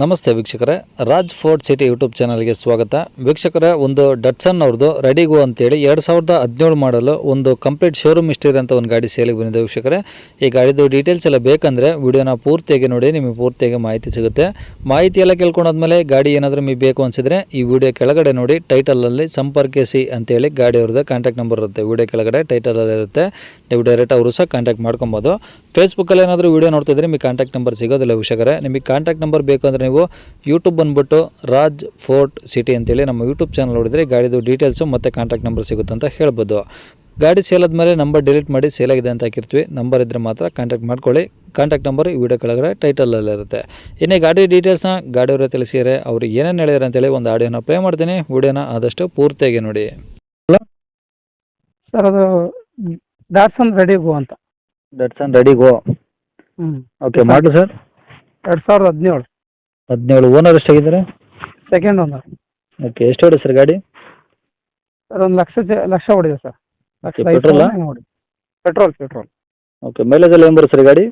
ನಮಸ್ತೆ ವೀಕ್ಷಕರೇ. Raj fort city YouTube ಚಾನಲ್ಗೆ ಸ್ವಾಗತ. ವೀಕ್ಷಕರೇ, ಒಂದು ಡಟ್ಸನ್ ಅವ್ರದ್ದು ರೆಡಿಗೋ ಅಂತೇಳಿ ಎರಡು ಸಾವಿರದ ಹದಿನೇಳು ಮಾಡಲು ಒಂದು ಕಂಪ್ಲೀಟ್ ಶೋರೂಮ್ ಹಿಸ್ಟರಿ ಅಂತ ಒಂದು ಗಾಡಿ ಸೇಲಿಗೆ ಬಂದಿದೆ ವೀಕ್ಷಕರೇ. ಈ ಗಾಡಿದು ಡೀಟೇಲ್ಸ್ ಎಲ್ಲ ಬೇಕಂದರೆ ವಿಡಿಯೋನ ಪೂರ್ತಿಯಾಗಿ ನೋಡಿ, ನಿಮಗೆ ಪೂರ್ತಿಯಾಗಿ ಮಾಹಿತಿ ಸಿಗುತ್ತೆ. ಮಾಹಿತಿ ಎಲ್ಲ ಕೇಳ್ಕೊಂಡಾದ್ಮೇಲೆ ಗಾಡಿ ಏನಾದರೂ ನಿಮಗೆ ಬೇಕು ಅನಿಸಿದರೆ ಈ ವಿಡಿಯೋ ಕೆಳಗಡೆ ನೋಡಿ ಟೈಟಲಲ್ಲಿ ಸಂಪರ್ಕಿಸಿ ಅಂತೇಳಿ ಗಾಡಿ ಅವ್ರದ್ದು ಕಾಂಟ್ಯಾಕ್ಟ್ ನಂಬರ್ ಇರುತ್ತೆ. ವಿಡಿಯೋ ಕೆಳಗಡೆ ಟೈಟಲಲ್ಲಿ ಇರುತ್ತೆ. ನೀವು ಡೈರೆಕ್ಟ್ ಅವರು ಸಹ ಕಾಂಟ್ಯಾಕ್ಟ್ ಮಾಡ್ಕೊಬೋದು. ಫೇಸ್ಬುಕ್ಕಲ್ಲಿ ಏನಾದರೂ ವೀಡಿಯೋ ನೋಡ್ತಿದ್ರೆ ನಿಮಗೆ ಕಾಂಟ್ಯಾಕ್ಟ್ ನಂಬರ್ ಸಿಗೋದಿಲ್ಲ ವೀಕ್ಷಕರೇ. ನಿಮಗೆ ಕಾಂಟ್ಯಾಕ್ಟ್ ನಂಬರ್ ಬೇಕು ಅಂದರೆ ನೀವು ಯೂಟ್ಯೂಬ್ ಬಂದುಬಿಟ್ಟು ರಾಜ್ ಫೋರ್ಟ್ ಸಿಟಿ ಅಂತೇಳಿ ನಮ್ಮ ಯೂಟ್ಯೂಬ್ ಚಾನಲ್ ನೋಡಿದ್ರೆ ಗಾಡಿದು ಡೀಟೇಲ್ಸು ಮತ್ತು ಕಾಂಟ್ಯಾಕ್ಟ್ ನಂಬರ್ ಸಿಗುತ್ತೆ ಅಂತ ಹೇಳ್ಬೋದು. ಗಾಡಿ ಸೇಲ್ ಆದಮೇಲೆ ನಂಬರ್ ಡಿಲೀಟ್ ಮಾಡಿ ಸೇಲ್ ಆಗಿದೆ ಅಂತ ಹಾಕಿರ್ತೀವಿ. ನಂಬರ್ ಇದ್ದರೆ ಮಾತ್ರ ಕಾಂಟ್ಯಾಕ್ಟ್ ಮಾಡ್ಕೊಳ್ಳಿ. ಕಾಂಟ್ಯಾಕ್ಟ್ ನಂಬರ್ ಈ ವಿಡಿಯೋ ಕೆಳಗಡೆ ಟೈಟಲಲ್ಲಿರುತ್ತೆ ಇನ್ನೇ ಗಾಡಿ ಡೀಟೇಲ್ಸ್ನ ಗಾಡಿಯವರೇ ತಿಳಿಸಿದರೆ ಅವರು ಏನೇನು ಹೇಳಿದಾರೆ ಅಂತೇಳಿ ಒಂದು ಆಡಿಯೋನ ಪ್ಲೇ ಮಾಡ್ತೀನಿ. ವಿಡಿಯೋನ ಆದಷ್ಟು ಪೂರ್ತಿಯಾಗಿ ನೋಡಿ. ಸರ್ ಅದು ಡಾಟ್ಸನ್ ರೆಡಿ ಗೋ ಅಂತ. ದಟ್ಸನ್ ರೆಡಿ ಗೋ ಹ್ಞೂ ಓಕೆ ಮಾಡಲು ಸರ್ ಎರಡು ಸಾವಿರದ ಹದಿನೇಳು. ಹದಿನೇಳು ಓನರ್ ಎಷ್ಟಾಗಿದ್ದಾರೆ? ಸೆಕೆಂಡ್ ಓನರ್ ಓಕೆ ಎಷ್ಟು ಹೊಡೆ ಸರ್ ಗಾಡಿ? ಸರ್ ಒಂದು ಲಕ್ಷ ಜ- ಲಕ್ಷ ಹೊಡಿದೆ ಸರ್. ಲಕ್ಷ Okay, petrol ಆ? ಹೊಡಿ ಪೆಟ್ರೋಲ್ ಪೆಟ್ರೋಲ್ ಓಕೆ ಮೈಲೇಜ್ ಎಲ್ಲ ಏನು ಬರುತ್ತೆ ಸರ್ ಗಾಡಿ?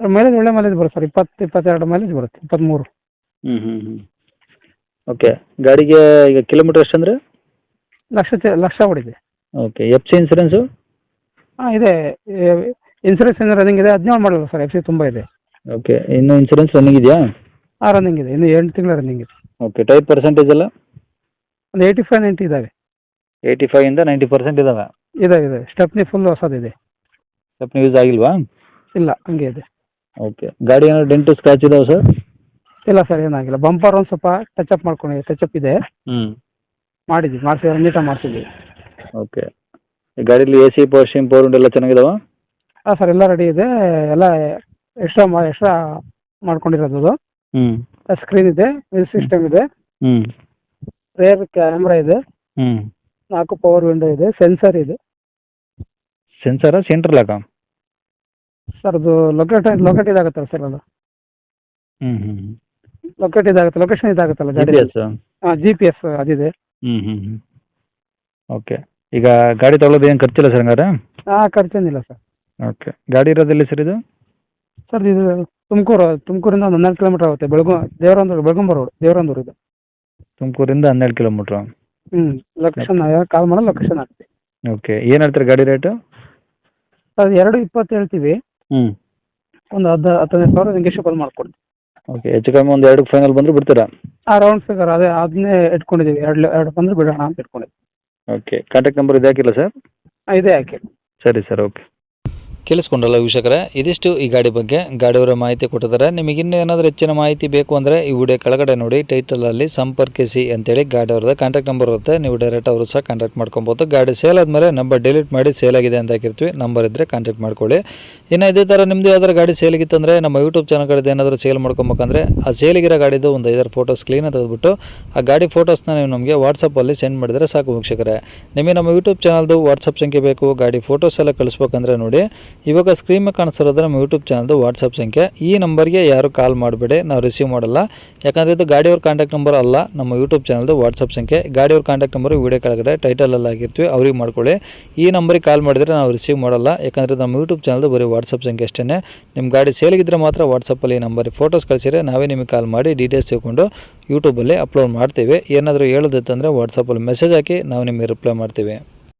ಸರ್ ಮೈಲೇಜ್ ಒಳ್ಳೆ ಮೈಲೇಜ್ ಬರುತ್ತೆ ಸರ್. ಇಪ್ಪತ್ತು ಇಪ್ಪತ್ತೆರಡು ಮೈಲೇಜ್ ಬರುತ್ತೆ ಇಪ್ಪತ್ತ್ಮೂರು. ಹ್ಞೂ ಹ್ಞೂ ಹ್ಞೂ ಓಕೆ ಗಾಡಿಗೆ ಈಗ ಕಿಲೋಮೀಟರ್ ಎಷ್ಟು ಅಂದರೆ? ಲಕ್ಷ ಚ- ಲಕ್ಷ ಹೊಡಿದೆ ಓಕೆ ಎಫ್ ಸಿ ಇನ್ಸೂರೆನ್ಸು ಹಾಂ ಇದೆ. ಇನ್ಸೂರೆನ್ಸ್ ಏನು ರನ್ನಿಂಗ್ ಇದೆ? ಹದಿನೇಳು ಮಾಡಲ್ಲ ಸರ್ ಎಫ್ ಸಿ ತುಂಬ ಇದೆ. ಓಕೆ ಇನ್ನು ಇನ್ಸೂರೆನ್ಸ್ ರನ್ನಿಂಗ್ ಇದೆಯಾ? ಹಾಂ ರನ್ನಿಂಗ್ ಇದೆ. ಇನ್ನು ಎಂಟು ತಿಂಗಳ ರನ್ನಿಂಗ್ ಇದೆ. ಓಕೆ ಟೈರ್ ಪರ್ಸೆಂಟೇಜ್ ಎಲ್ಲ? ಒಂದು ಏಯ್ಟಿ ಫೈವ್ ನೈಂಟಿ ಇದ್ದಾವೆ. ಏಯ್ಟಿ ಫೈವಿಂದ ನೈಂಟಿ ಪರ್ಸೆಂಟ್ ಇದಾವೆ. ಇದಾವೆ ಇದೆ ಸ್ಟೆಪ್ನಿ ಫುಲ್ ಹೊಸದಿದೆ. ಸ್ಟೆಪ್ನಿ ಯೂಸ್ ಆಗಿಲ್ವಾ? ಇಲ್ಲ ಹಂಗೆ ಇದೆ. ಓಕೆ ಗಾಡಿ ಏನಾದ್ರು ಡೆಂಟು ಸ್ಕ್ರಾಚ್ ಇದಾವೆ ಸರ್ ಇಲ್ಲ ಸರ್ ಏನಾಗಿಲ್ಲ ಬಂಪರ್ ಒಂದು ಸ್ವಲ್ಪ ಟಚ್ ಅಪ್ ಮಾಡ್ಕೊಂಡಿದೆ ಟಚ್ ಅಪ್ ಇದೆ. ಹ್ಞೂ ಮಾಡಿದ್ವಿ ಮಾಡ್ಸಿದ್ರೆ ನೀಟಾಗಿ ಮಾಡ್ಸಿದ್ವಿ. ಓಕೆ ಈ ಗಾಡೀಲಿ A C power steering power ಎಲ್ಲ ಚೆನ್ನಾಗಿದಾವ? ಹಾಂ ಸರ್ ಎಲ್ಲ ರೆಡಿ ಇದೆ. ಎಲ್ಲ ಎಕ್ಸ್ಟ್ರಾ ಮಾ ಎಕ್ಸ್ಟ್ರಾ ಮಾಡ್ಕೊಂಡಿರೋದು ಅದು. ಹ್ಞೂ ಸ್ಕ್ರೀನ್ ಇದೆ ಮ್ಯೂಸಿಕ್ ಸಿಸ್ಟಮ್ ಇದೆ. ಹ್ಞೂ ರೇರ್ ಕ್ಯಾಮ್ರಾ ಇದೆ. ಹ್ಞೂ ನಾಲ್ಕು ಪವರ್ ವಿಂಡೋ ಇದೆ ಸೆನ್ಸರ್ ಇದೆ. ಸೆನ್ಸರ ಸೆಂಟ್ರ್ ಲಾಕ ಸರ್ ಅದು ಲೊಕೇಟ್ ಲೊಕೇಟ್ ಇದಾಗುತ್ತಲ್ಲ ಸರ್ ಅದು? ಹ್ಞೂ ಹ್ಞೂ ಲೊಕೇಟ್ ಇದಾಗುತ್ತೆ ಲೊಕೇಶನ್ ಇದಾಗುತ್ತಲ್ಲ ಗಾಡಿ? ಹಾಂ ಜಿ ಪಿ ಎಸ್ ಅದಿದೆ. ಹ್ಞೂ ಹ್ಞೂ ಓಕೆ ಈಗ ಗಾಡಿ ತಗೊಳ್ಳೋದು ಏನು ಖರ್ಚಿಲ್ಲ ಸರ್ ಹಂಗಾರೆ? ಹಾಂ ಖರ್ಚೇನಿಲ್ಲ ಸರ್ ಓಕೆ ಗಾಡಿ ಇರೋದೆಲ್ಲಿ ಸರ್ ಇದು? ಸರ್ ಇದು ತುಮಕೂರು ತುಮಕೂರಿಂದ ಒಂದು ಹನ್ನೆರಡು ಕಿಲೋಮೀಟರ್ ಆಗುತ್ತೆ. ಬೆಳಗು ದೇವರಂದೂರು ಬೆಳಗುಂಬ ರೋಡ್ ದೇವರಂದೂರು ಇದು. ತುಮಕೂರಿಂದ ಹನ್ನೆರಡು ಕಿಲೋಮೀಟ್ರು ಹ್ಞೂ ಲೊಕೇಶನ್ ಕಾಲ್ ಮಾಡೋ ಲೊಕೇಶನ್ ಹಾಕ್ತೀವಿ. ಓಕೆ ಏನು ಹೇಳ್ತಾರೆ ಗಾಡಿ ರೇಟು ಅದು ಎರಡು ಇಪ್ಪತ್ತು ಹೇಳ್ತೀವಿ. ಹ್ಞೂ ಒಂದು ಹದ್ದು ಹತ್ತೈದು ಸಾವಿರ ನೆಗೆಷಿಯಬಲ್ ಮಾಡ್ಕೊಡ್ತೀವಿ. ಓಕೆ ಹೆಚ್ಚು ಕಮ್ಮಿ ಒಂದು ಎರಡು ಫೈನಲ್ ಬಂದರೆ ಬಿಡ್ತೀರಾ? ಆ ರೌಂಡ್ ಫಿಗರ್ ಅದೇ ಅದನ್ನೇ ಇಟ್ಕೊಂಡಿದ್ದೀವಿ ಎರಡು ಎರಡು ಬಂದ್ರೆ ಬಿಡೋಣ ಅಂತ ಇಟ್ಕೊಂಡಿದ್ದೀವಿ ಓಕೆ ಕಾಂಟ್ಯಾಕ್ಟ್ ನಂಬರ್ ಇದೆ ಹಾಕಿಲ್ಲ ಸರ್ ಇದೇ ಹಾಕಿ. ಸರಿ ಸರ್ ಓಕೆ ಕೇಳಿಸ್ಕೊಂಡ್ರಲ್ಲ ವೀಕ್ಷಕರೇ? ಇದಿಷ್ಟು ಈ ಗಾಡಿ ಬಗ್ಗೆ ಗಾಡಿಯವರ ಮಾಹಿತಿ ಕೊಟ್ಟಿದ್ದಾರೆ. ನಿಮಗೆ ಇನ್ನೂ ಏನಾದರೂ ಹೆಚ್ಚಿನ ಮಾಹಿತಿ ಬೇಕು ಅಂದರೆ ಈ ವಿಡಿಯೋ ಕೆಳಗಡೆ ನೋಡಿ ಟೈಟಲಲ್ಲಿ ಸಂಪರ್ಕಿಸಿ ಅಂತೇಳಿ ಗಾಡಿಯವ್ರದ್ದು ಕಾಂಟ್ಯಾಕ್ಟ್ ನಂಬರ್ ಇರುತ್ತೆ. ನೀವು ಡೈರೆಕ್ಟ್ ಅವರು ಸಹ ಕಾಂಟ್ಯಾಕ್ಟ್ ಮಾಡ್ಕೊಬೋದು. ಗಾಡಿ ಸೇಲ್ ಆದಮೇಲೆ ನಂಬರ್ ಡಿಲೀಟ್ ಮಾಡಿ ಸೇಲ್ ಆಗಿದೆ ಅಂತ ಹಾಕಿರ್ತೀವಿ. ನಂಬರ್ ಇದ್ದರೆ ಕಾಂಟ್ಯಾಕ್ಟ್ ಮಾಡ್ಕೊಳ್ಳಿ. ಇನ್ನು ಇದೇ ಥರ ನಿಮ್ಮದು ಯಾವ್ದಾರು ಗಾಡಿ ಸೇಲಿಗಿತ್ತಂದರೆ ನಮ್ಮ ಯೂಟ್ಯೂಬ್ ಚಾನಲ್ಗಳದ್ದು ಏನಾದರೂ ಸೇಲ್ ಮಾಡ್ಕೊಬೇಕಂದ್ರೆ ಆ ಸೇಲಿಗಿರೋ ಗಾಡಿದು ಒಂದು ಐದಾರು ಫೋಟೋಸ್ ಕ್ಲೀನಾಗಿ ತೆಗೆದುಬಿಟ್ಟು ಆ ಗಾಡಿ ಫೋಟೋಸ್ನ ನೀವು ನಮಗೆ ವಾಟ್ಸಪ್ಪಲ್ಲಿ ಸೆಂಡ್ ಮಾಡಿದರೆ ಸಾಕು ವೀಕ್ಷಕರೇ. ನಿಮಗೆ ನಮ್ಮ ಯೂಟ್ಯೂಬ್ ಚಾನಲ್ದು ವಾಟ್ಸಪ್ ಸಂಖ್ಯೆ ಬೇಕು, ಗಾಡಿ ಫೋಟೋಸ್ ಎಲ್ಲ ಕಳಿಸ್ಬೇಕಂದ್ರೆ ನೋಡಿ ಇವಾಗ ಸ್ಕ್ರೀನ್ ಮೇಲೆ ಕಾಣಿಸ್ತಿರೋದು ನಮ್ಮ ಯೂಟ್ಯೂಬ್ ಚಾನಲ್ದು ವಾಟ್ಸಪ್ ಸಂಖ್ಯೆ. ಈ ನಂಬರ್ಗೆ ಯಾರು ಕಾಲ್ ಮಾಡಬೇಡಿ, ನಾವು ರಿಸೀವ್ ಮಾಡಲ್ಲ. ಯಾಕಂದರೆ ಇದು ಗಾಡಿಯವ್ರ ಕಾಂಟ್ಯಾಕ್ಟ್ ನಂಬರ್ ಅಲ್ಲ, ನಮ್ಮ ಯೂಟ್ಯೂಬ್ ಚಾನಲ್ದು ವಾಟ್ಸಪ್ ಸಂಖ್ಯೆ. ಗಾಡಿಯವ್ರ ಕಾಂಟ್ಯಾಕ್ಟ್ ನಂಬರ್ ವಿಡಿಯೋ ಕೆಳಗಡೆ ಟೈಟಲಲ್ಲಿ ಆಗಿರ್ತೀವಿ ಅವ್ರಿಗೆ ಮಾಡ್ಕೊಳ್ಳಿ. ಈ ನಂಬರಿಗೆ ಕಾಲ್ ಮಾಡಿದರೆ ನಾವು ರಿಸೀವ್ ಮಾಡಲ್ಲ. ಯಾಕಂದರೆ ನಮ್ಮ ಯೂಟ್ಯೂಬ್ ಚಾನಲ್ದು ಬರೀ ವಾಟ್ಸಪ್ ಸಂಖ್ಯೆ ಅಷ್ಟೇ ನಿಮ್ಮ ಗಾಡಿ ಸೇಲಿಗಿದ್ರೆ ಮಾತ್ರ ವಾಟ್ಸಪ್ಪಲ್ಲಿ ಈ ನಂಬರಿಗೆ ಫೋಟೋಸ್ ಕಳಿಸಿದ್ರೆ ನಾವೇ ನಿಮಗೆ ಕಾಲ್ ಮಾಡಿ ಡೀಟೇಲ್ಸ್ ತಿಳ್ಕೊಂಡು ಯೂಟ್ಯೂಬಲ್ಲಿ ಅಪ್ಲೋಡ್ ಮಾಡ್ತೀವಿ. ಏನಾದರೂ ಹೇಳೋದಿತ್ತಂದರೆ ವಾಟ್ಸಪ್ಪಲ್ಲಿ ಮೆಸೇಜ್ ಹಾಕಿ ನಾವು ನಿಮಗೆ ರಿಪ್ಲೈ ಮಾಡ್ತೀವಿ.